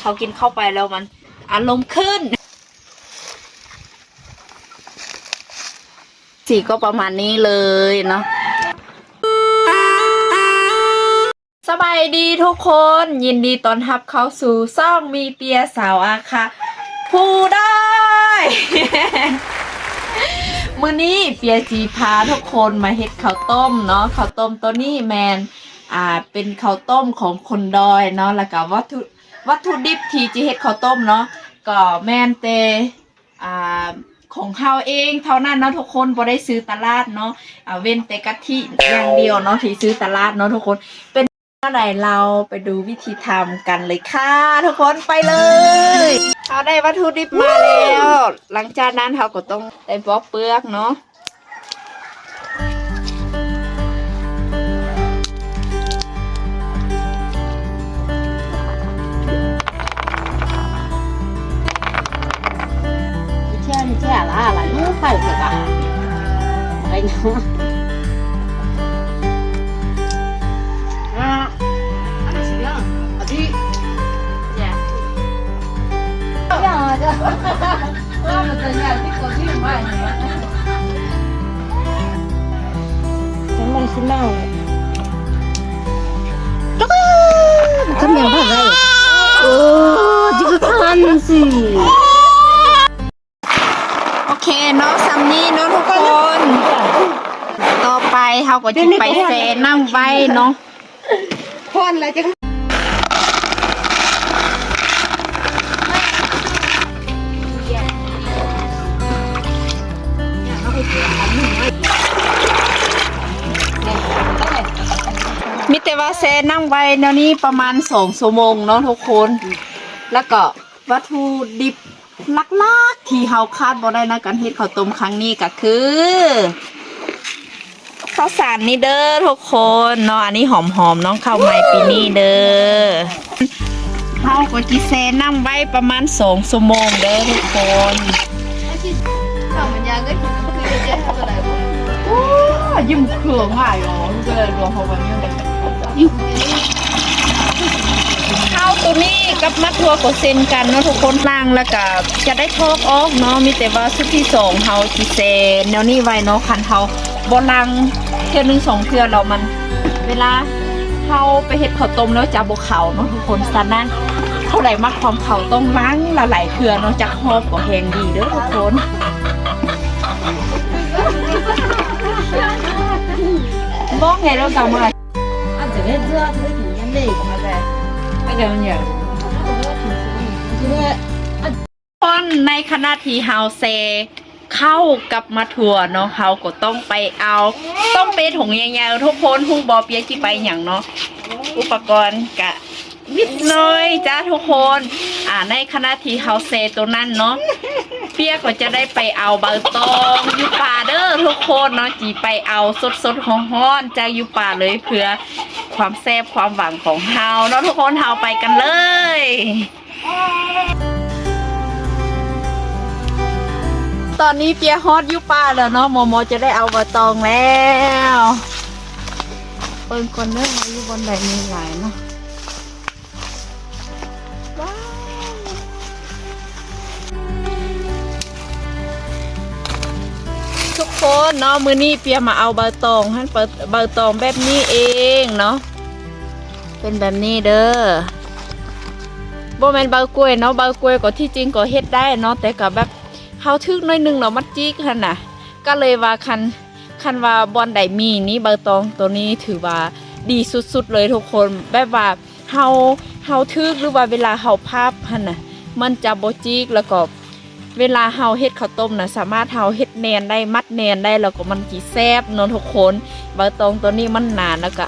เขากินเข้าไปแล้วมันอารมณ์ขึ้น สีก็ประมาณนี้เลยเนาะสบายดีทุกคนยินดีต้อนรับเข้าสู่ซ่องมีเปียสาวอาค่ะผู้ได้ มื้อนี้เปียจีพาทุกคนมาเฮ็ดข้าวต้มเนาะข้าวต้มตัวนี้แมนอ่าเป็นข้าวต้มของคนดอยเนาะแล้วก็วัตถุ วัตถุดิบที่จะเฮ็ดข้าวต้มเนาะก็แมนเตอ่าของเฮาเองเท่านั้นเนาะทุกคนบ่ได้ซื้อตลาดเนาะอ่าเว้นแต่กะทิอย่างเดียวเนาะที่ซื้อตลาดเนาะทุกคนเมื่อไหร่เราไปดูวิธีทำกันเลยค่ะทุกคนไปเลยเราได้วัตถุดิบมาแล้ว หลังจากนั้นเราก็ต้องได้ปอกเปลือกเนาะ ala ala no falta ka ay no ah ano siya ati ya ya ya ano kanya di ko di man Sampai senang. Tuh, kan yang bagai. Oh, jiga kan sih. เคเนาะซัมนี่เนาะทุกคน ต่อไปเราก็จะไปแซ่น้ำไว้เนาะคนอะไรจะมิแต่ว่าแซ่น้ำไว้เนาะนี้ประมาณสองชั่วโมงเนาะทุกคน แล้วก็วัตถุดิบ ลักๆที่เฮาคาดบ่ได้นะการเฮ็ดข้าวต้มครั้งนี้ก็คือข้าวสารนี่เด้อทุกคนเนาะอันนี้หอมๆน้องข้าวใหม่ปีนี้เด้อเฮาก็จิแซ่น้ำไว้ประมาณสองชั่วโมงเด้อทุกคนโอ้ยิ้มเขืองอะอ๋อก็เลยรวมเขาไว้เนี่ยยข้าว ตัวนี้กับมัดทัวกดเซนกันเนาะทุกคนล่างแล้วก็จะได้ทอกออกเนาะมีแต่ว่าสุดที่สองเฮาจีเซนแนวนี้ไว้เนาะคันเฮาบอลังเทือนึงสองเทือเรามัน เวลาเฮาไปเห็ดข้าวต้มแล้วจะบกเขาเนาะทุกคนสันนั่นเท่าไหร่มักความเขาต้องล้างละหลายเทือเนาะจากหอบก็แหงดีเด้อทุกคนบองไงเรากำมาอาจจะเลืยวเลือดเลือดอย่างนี้เลยมาเลย นี่ย这个คนในคณะที่เฮาเซ เข้ากับมาทัวร์เนาะเฮาก็ต้องไปเอา ต้องไปถุงยาวๆทุกคนฮู้บอเปียกที่ไปอย่างเนาะอุปกรณ์กะนิดหน้อยจ้าทุกคน อ่าในคณะที่เฮาเซตัวนั้นเนาะเปียก็จะได้ไปเอาใบตองยูปาเด้อทุกคนเนาะจีไปเอาสดๆของฮ้อนๆจากอยู่ป่าเลยเพื่อ ความแซ่บความหวังของเฮาเนาะทุกคนเฮาไปกันเลยตอนนี้เปียฮอตยู่ป่าแล้วเนาะโมโมจะได้เอาใบตองแล้วเปิ้นคนเด้อมาอยู่บนใดมีหลายเนาะทุกคนเนาะมือนี้เปียมาเอาใบตองให้เปิดใบตองแบบนี้เองเนาะ เป็นแบบนี้เด้อบ่แมนใบกล้วยเนาะใบกล้วยก็ที่จริงก็เฮ็ดได้เนาะแต่ก็แบบเขาทึกหน้อยหนึงเนาะมันจิกหั่นน่ะ ก็เลยว่าคันคันว่าบอลใดมีนี่เบอร์ตองตัวนี้ถือว่าดีสุดๆเลยทุกคนแบบว่าเฮาเฮาทึกหรือว่าเวลาเฮาภาพหั่นน่ะ มันจะบ่จิกแล้วก็เวลาเฮาเฮ็ดข้าวต้มนะสามารถเฮาเฮ็ดแนนได้มัดแนนได้แล้วก็มันสิแซบเนทุกคนเบอร์ตองตัวนี้มันหนานแล้วก็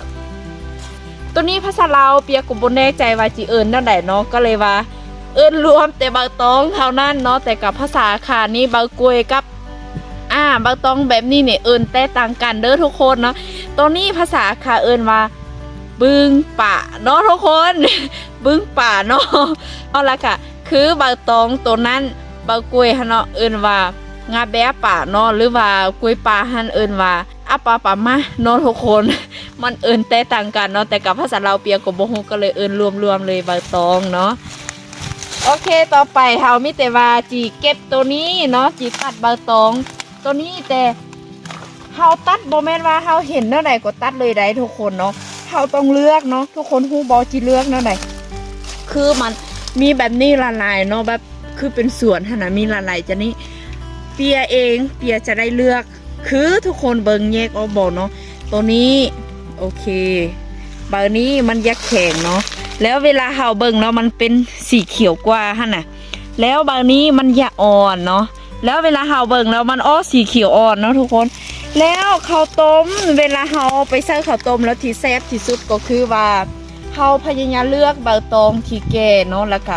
ตัวนี้ภาษาลาวเปียกก็บ่แน่ใจว่าจิเอิ้นแนวใดเนาะก็เลยว่า เอิ้นรวมแต่เบาตองเท่านั้นเนาะแต่กับภาษาขานี่เบากลวยกับอ่าเบาตองแบบนี้เนี่ยเอิ้นแต่ต่างกันเด้อทุกคนเนาะตัวนี้ภาษาขาเอิ้นว่าบึงป่าเนาะทุกคน บึงป่าเนาะเอาละค่ะ คือเบาตองตัวนั้นเบากลวยหั่นเนาะเอิ้นว่างาแบะป่าเนาะหรือว่ากลวยป่าหันเอิ้นว่าอาปาปามาเนาะทุกคน มันเอินแต่ต่างกันเนาะแต่กับภาษาเราวเปียกก็บ่ฮู้ก็เลยเอินรวมๆเลยเบตองเนาะโอเคต่อไปเฮามีแต่ว่าจีเก็บตัวนี้เนาะจีตัดเบตอง ตัวนี้แต่เฮาตัดโบแมนว่าเฮาเห็นเท่าใดก็ตัดเลยได้ทุกคนเนาะเฮาต้องเลือกเนาะทุกคนฮูบ่จีเลือกเท่าใดคือมันมีแบบนี้ละลายเนาะแบบคือเป็นสวนหั่นน่ะมีละลายจะนี่เปียเองเปียจะได้เลือก คือทุกคนเบิ่งแยกออกบ่เนาะตัวนี้โอเคเบอร์นี้มันยักแข็งเนาะแล้วเวลาเห่าเบิ่งเนาะมันเป็นสีเขียวกว่าฮะน่ะแล้วบางนี้มันยาอ่อนเนาะแล้วเวลาเห่าเบิ่งแล้วมันอ้อสีเขียวอ่อนเนาะทุกคน แล้วข้าวต้มเวลาเฮาไปใส่ข้าวต้มแล้วที่แซ่บที่สุดก็คือว่าเฮาพยายามเลือกเบอร์ตองที่แก่เนาะแล้วก็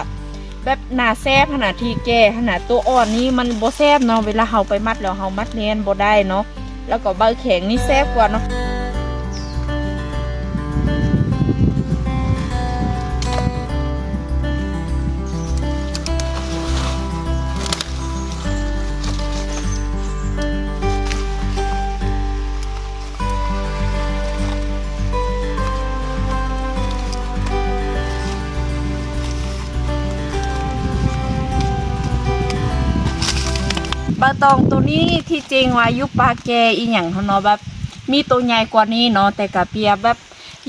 แบบหนาแซบขนาดที่แก่ขนาดตัวอ่อนนี่มันโบแซบเนาะเวลาเฮาไปมัดแล้วเฮามัดเนียนโบได้เนาะแล้วก็เบร์แข็งนี่แซบกว่าเนาะาตองตัวนี้ที่จริงว่ายุปลาแกอีหยังเขาเนาะแบบ มีตัวใหญ่กว่านี้เนาะแต่กะเปียแบบ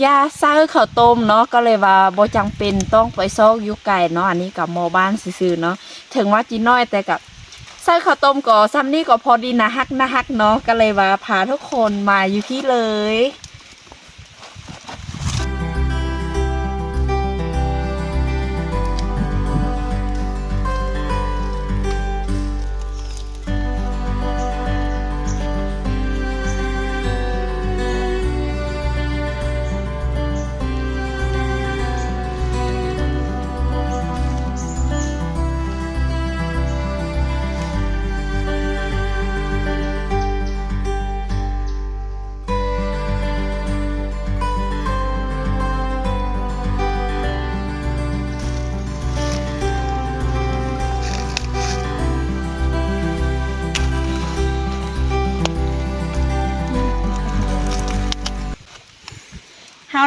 ยาซ่าข้าวต้มเนาะก็เลยว่าบ่จังเป็นต้องไปซอกยุไก่เนาะอันนี้กับหมอบ้านซื่อๆเนาะถึงว่าจีน้อยแต่กับซื้อข้าวต้มก็ซ้ำนี่ก็พอดีนะฮักนะฮักเนาะก็เลยว่าพาทุกคนมาอยู่ที่เลย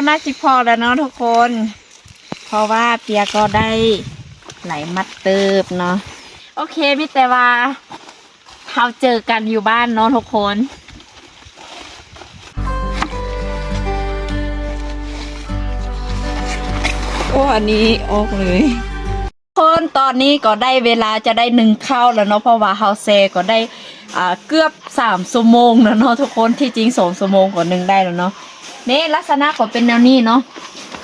น่าจิพอแล้วเนาะทุกคน เพราะว่าเปียก็ได้ไหลมัดเติบเนาะโอเคมิแต่ว่าเฮาเจอกันอยู่บ้านเนาะทุกคนโอ้อันนี้ออกเลยคนตอนนี้ก็ได้เวลาจะได้หนึ่งข้าวแล้วเนาะเพราะว่าเฮาเซก็ได้อ่าเกือบสามชั่วโมงแล้วเนาะทุกคนที่จริงสองชั่วโมงก็หนึ่งได้แล้วเนาะ นี่ลักษณะก็เป็นแนวนี้เนาะ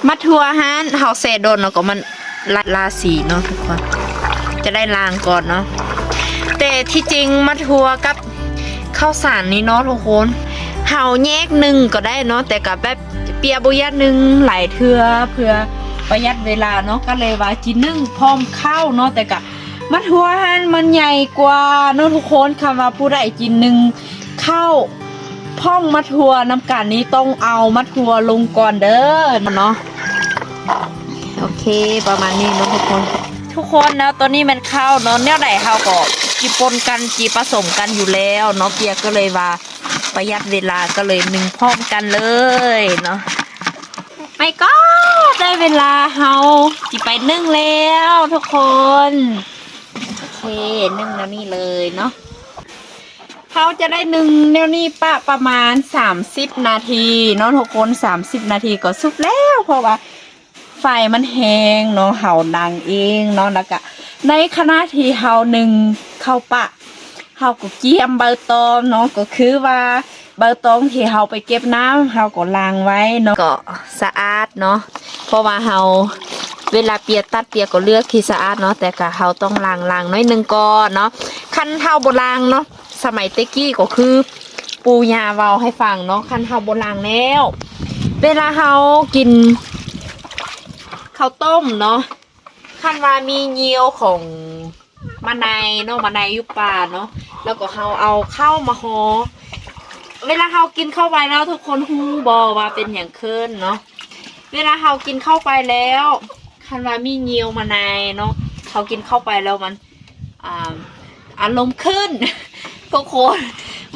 มาทัวฮานเฮาเซโดนเนาะก็มันลาลาสีเนาะทุกคน จะได้ลางก่อนเนาะแต่ที่จริงมาทัวกับข้าวสารนี้เนาะทุกคนเฮาแยกหนึ่งก็ได้เนาะแต่กับแบบเปียบุยัดหนึ่งหลายเทือเพื่อประหยัดเวลาเนาะก็เลยว่าจีนึ่งพร้อมข้าวเนาะแต่กับมาทัวหันมันใหญ่กว่าเนาะทุกคนคำว่าผู้ใดจีนนึ่งข้าว พ่องมาทัวน้ำกันนี้ต้องเอามาทัวลงก่อนเด้อเนาะโอเคประมาณนี้นะทุกคน ทุกคนนะตัวนี้มันข้าวเนาะเนี่ยไหนข้าวก็จีปนกันจีผสมกันอยู่แล้วเนาะเปียก็เลยว่าประหยัดเวลาก็เลยหนึ่งพร้อมกันเลยเนาะไม่ก็ได้เวลาเฮาจีไปนึ่งแล้ว ทุกคน โอเคนึ่งแล้วนี่เลยเนาะ เขาจะได้หนึ่งแนวนี้ปะประมาณ30นาทีเนาะทุกคน30นาทีก็สุกแล้วเพราะว่าไฟมันแหงเนาะเห่าดังเองเนาะแล้วก็ในขณะที่เห่าหนึ่งเข้าปะเห่าก็เกียมเบอร์ตอมเนาะก็คือว่าเบอร์ตองที่เห่าไปเก็บน้ำเห่าก็ล้างไว้เนาะก็สะอาดเนาะเพราะว่าเห่าเวลาเปียตัดเปียก็เลือกที่สะอาดเนาะแต่ก็เห่าต้องล้างล้างน้อยหนึงก่อนเนาะคันเห่าโบราณเนาะ สมัยเตกี้ก็คือ ปูยาเวาให้ฟังเนาะคันเห่าโบราณแล้ว เวลาเห่ากินข้าวต้มเนาะคันว่ามีเยียวของมะนายเนาะมะนายยุป่าเนาะแล้วก็เฮาเอาข้าวมาหอเวลาเฮากินเข้าไปแล้วทุกคนฮู้บอว่าเป็นอย่างเคินเนาะเวลาเฮากินเข้าไปแล้วคันว่ามีเยียวมะนายเนาะเฮากินเข้าไปแล้วมันอ่าอารมณ์ขึ้น ทุกคน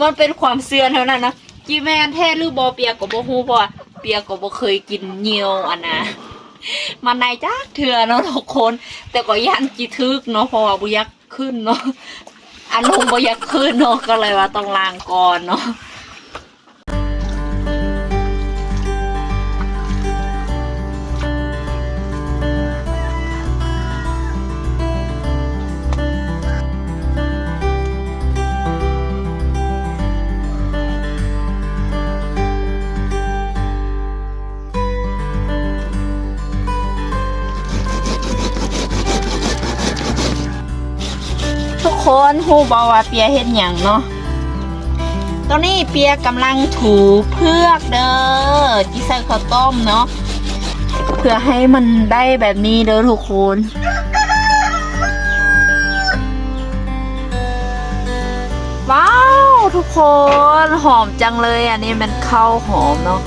มันเป็นความเสื่อเท่านั้นนะจีแมนแท้หรือบอเปียกกับ่ฮู้เพราะว่าเปียกกับ่เคยกินเนียวอันนะมันในจ้าเถื่อเนาะทุกคน แต่ก็ยันจีทึกเนาะเพราะว่าบุยักขึ้นเนาะอารมณ์บุยักขึ้นเนาะก็เลยว่าต้องลางก่อนเนาะ คนฮูบอว่าเปียเห็นอย่างเนาะตอนนี้เปียกำลังถูเพือกเด้อที่ใส่ข้าวต้มเนาะเพื่อให้มันได้แบบนี้เด้อทุกคนว้าวทุกคนหอมจังเลยอันนี้มันข้าวหอมเนาะ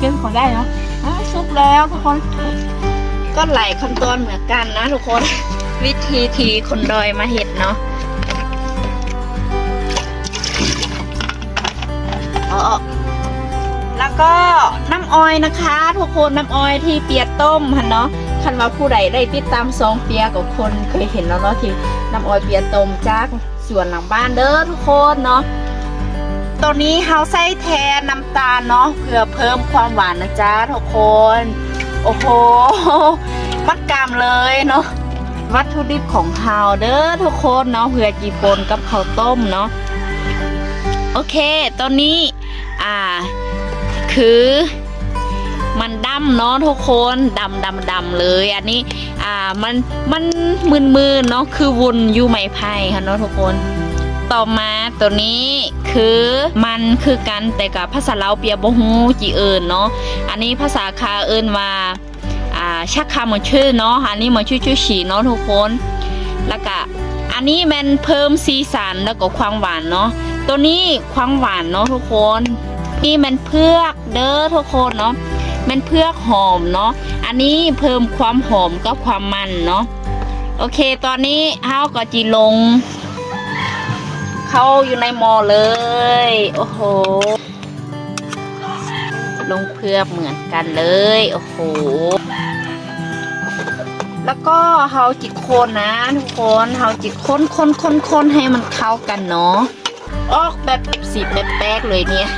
กินของได้เนาะอะซุปแล้วทุกคน ก็หลายขั้นตอนเหมือนกันนะทุกคน วิธีทีคนดอยมาเห็ดเนาะอาอแล้วก็น้ำออยนะคะ ทุกคนน้ำออยที่เปียกต้มหันเนาะคันว่าผู้ใดได้ติดตามซองเปียกับคนเคยเห็นแล้วเนาะที่น้ำออยเปียกต้มจากสวนหลังบ้านเด้อทุกคนเนาะตัวนี้เฮาใส่แทนน้ำตาลเนาะเพื่อเพิ่มความหวานนะจ๊ะทุกคน โอ้โห มัดกามเลยเนาะวัตถุดิบของเฮาเด้อทุกคนเนาะเผื่อจีปนกับข้าวต้มเนาะโอเค ตอนนี้ อ่า คือมันดำเนาะทุกคนดำดำดำเลย อันนี้ อ่า มัน มันมืนมืนๆเนาะ คือวนอยู่ไม้ไผ่ค่ะเนาะทุกคน ต่อมาตัวนี้คือมันคือกันแต่กับภาษาลาวเปียบฮูจีเอิญเนาะอันนี้ภาษาคาเอิญว่าอ่าชักคาเหมือนชื่อเนาะอันนี้เหมือนชื่อชื่อฉีเนาะทุกคนแล้วก็อันนี้มันเพิ่มสีสันแล้วก็ความหวานเนาะตัวนี้ความหวานเนาะทุกคนนี่มันเพือกเด้อทุกคนเนาะมันเพือกหอมเนาะอันนี้เพิ่มความหอมกับความมันเนาะโอเค ตอนนี้เฮาก็จีลง เข้าอยู่ในมอเลย โอ้โห ลงเพือเหมือนกันเลย โอ้โห แล้วก็เฮาจิตโคนนะทุกคนเฮาจิตคนคนคนคนให้มันเข้ากันเนาะ ออกแบบสีแป๊กๆเลยเนี่ย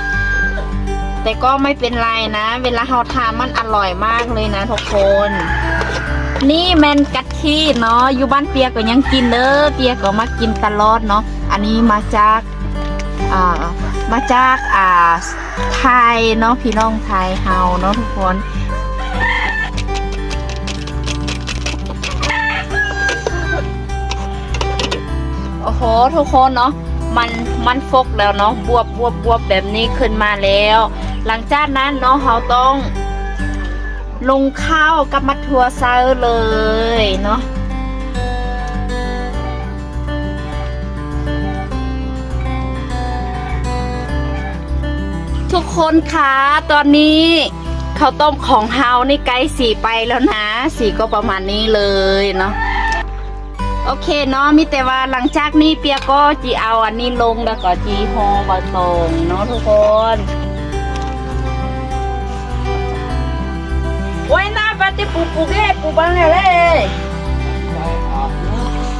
แต่ก็ไม่เป็นไรนะ เวลาเราทานมันอร่อยมากเลยนะทุกคนนี่แมนกะทิเนาะอยู่บ้านเปียก็ยังกินเด้อเปียก็มากินตลอดเนาะ อันนี้มาจากอ่ามาจากอ่าไทยเนาะพี่น้องไทยเฮาเนาะทุกคนโอ้โหทุกคนเนาะมันมันฟกแล้วเนาะบวบบวบบวบแบบนี้ขึ้นมาแล้ว หลังจากนั้นเนาะเราต้องลงข้าวกับมัดทัวเซาเลยเนาะ ทุกคนคะตอนนี้ข้าวต้มของเฮานี่ใกล้สีไปแล้วนะ สีก็ประมาณนี้เลยเนาะโอเคเนาะมีแต่ว่าหลังจากนี้เปียก็จีเอาอันนี้ลงแล้วก็จีฮอบะตงเนาะทุกคนโอ้ยหน้าปฏิปูปูเก้ปูบังเลยเลย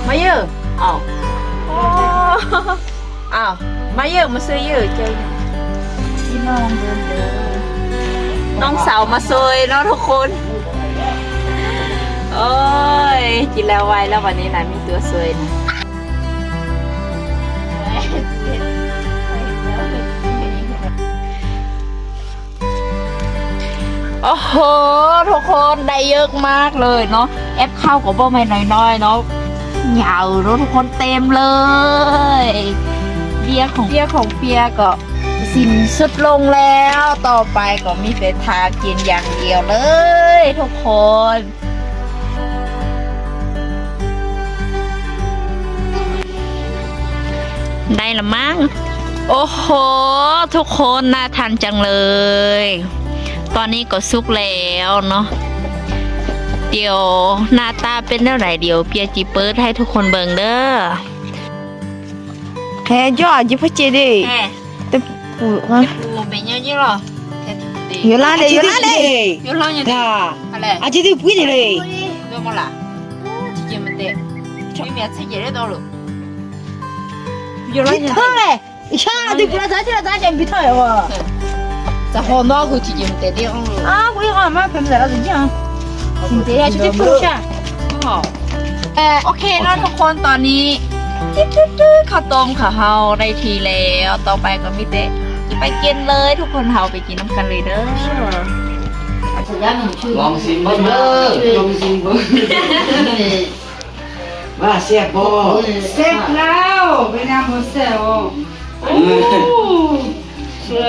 มาเยอะอ้าวอ้าวมาเยอะมาซื้อเยอะเจอ พี่น้องเดินเดินน้องสาวมาซวยเนาะทุกคน โอ้ยกินแล้วไวแล้ววันนี้นะมีตัวสวยนะโอ้โห ทุกคนได้เยอะมากเลยเนาะแอปข้าวของบ่ไม่น้อยๆเนาะยาวเนาะทุกคนเต็มเลย เบียร์ของเบียร์ของเปียก็ สิ้นสุดลงแล้วต่อไปก็มีแต่ทากินอย่างเดียวเลย ทุกคนได้ละมั้ง โอ้โห ทุกคนน่าทานจังเลย ตอนนี้ก็สุกแล้วเนาะ เดี๋ยวหน้าตาเป็นเท่าไหร่เดี๋ยวเปียจีเปิดให้ทุกคนเบิ่งเด้อ Hé, giò, chứ phải chê đi. แหม Tập phụ จะ hả? ปูเป็นเยอะๆหรอแท้ตีอยู่ร้านเลยอยู่ 응? 뭐 매년이라 요라래 요라래 요라래 다 그래 아직도 보이래 너 몰라 지금 근데 유미야 책이래 너로 요라래 이상하게 그래 다시라 다시 안 비타요 자 혼나고 지금 때리 아 우리가 아마 밤 날아든지 근데 아직도 풀자 어โอเคนะทุกคนตอนนี้ข้าวต้มค่ะเฮาได้ทีแล้ว ต่อไปก็มีเตะ ไปกินเลยทุกคนเฮาไปกินน้ำกันเลยเด้อลองชิมเบิ้งเด้อลองชิมเบิ้งว่าเสียบบ่เสร็จแล้วเป็นยังบ่เสร็จอ๋อ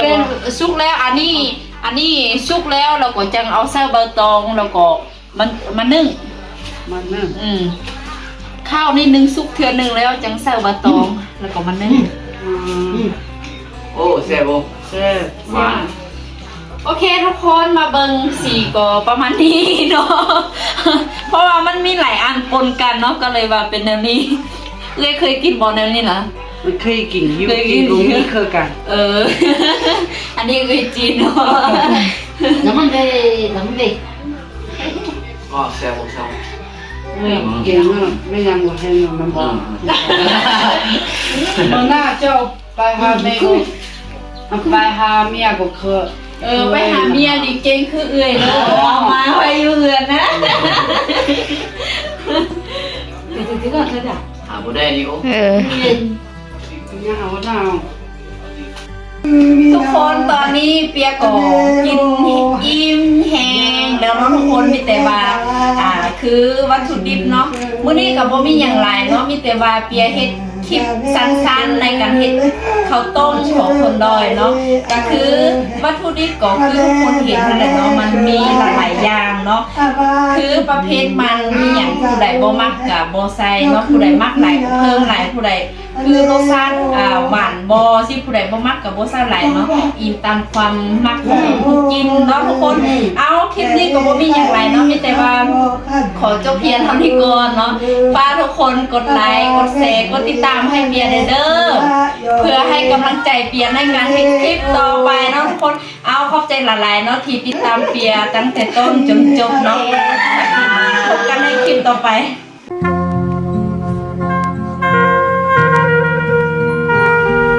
เป็นสุกแล้วอันนี้อันนี้สุกแล้วเราก็จังเอาเส้าเบอร์ตองแล้วก็มันมานึ่งมันนั่นอืมข้าวนี่นึ่งสุกเทือหนึ่งแล้วจังเส้าเบอร์ตองแล้วก็มานึ่ง โอ้เสียบบ่เสียบหวานโอเคทุกคนมาเบิงสีก็ประมาณนี้เนาะ เพราะว่ามันมีหลายอันปนกันเนาะก็เลยว่าเป็นแนวนี้ เลยเคยกินบอลแนวนี้เหรอมันเคยกินอยู่เคยกิกินนตรงนี้คือกัน เออ อันนี้เคยจีนเนาะน้ำมันไปน้ำมันไปก็เสียบบ่เสียบไม่เก่งอะไม่ยังบ่เห็นอะมันบอกมันน่าเจ้าไปหาแม่ ก็ไปหาเมียก็คือเออไปหาเมียดิเก่งคือเอื่อยเนาะเอามาไว้อยู่เอือนนะหาบ่ได้นี่โอ้เออเนี่ยเอาหน้าทุกคนตอนนี้เปียก็กินอิ่มแห้งแล้วเนาะทุกคนมีแต่ว่าอ่า คือวัตถุดิบเนาะมื้อนี้ก็บ่มีหยังหลายเนาะมีแต่ว่าเปียเฮ็ด คลิปสั้นๆในการเห็ดข้าวต้มของคนดอยเนาะก็คือวัตถุดิบก็คือคนเห็นนั่นแหละเนาะมันมีหลายๆอย่างเนาะคือประเภทมันมีอย่างผู้ใดบ่มักกับบ่ใส่เนาะผู้ใดมักหลายเพิ่มหลายผู้ใด คือรสชาติอ่าหวานบ่สิผู้ใดบ่มักกับบ่ใส่หลายเนาะอินตามความมักของผู้กินเนาะทุกคน เอาคลิปนี้ก็บ่มีหยังหลายเนาะมีแต่ว่าขอจบเพียงเท่านี้ก่อนเนาะฝากทุกคนกดไลค์กดแชร์กดติดตามให้เบียร์เด้อเพื่อให้กำลังใจเปียในการเฮ็ดคลิปต่อไปเนาะทุกคนเอาขอบใจหลายๆเนาะที่ติดตามเปียตั้งแต่ต้นจนจบเนาะพบกันในคลิปต่อไปบ